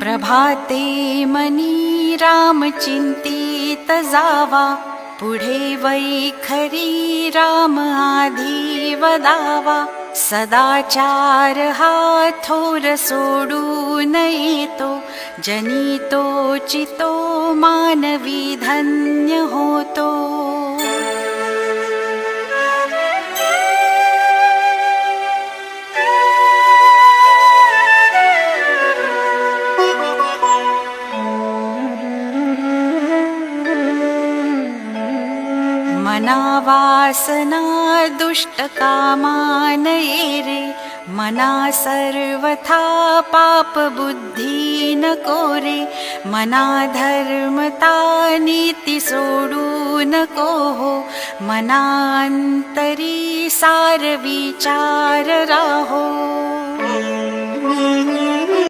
प्रभाते मनी राम चिंतित जावा पुढे वदावा सदाचार हा थोर सोडू नयेतो जनितो चितो मानवी धन्य होतो मनावासना दुष्टकामानये रे मना सर्वथा पापबुद्धि न कोरे मना धर्मता नीति सोडू न कोहो मनान्तरी सार विचार राहो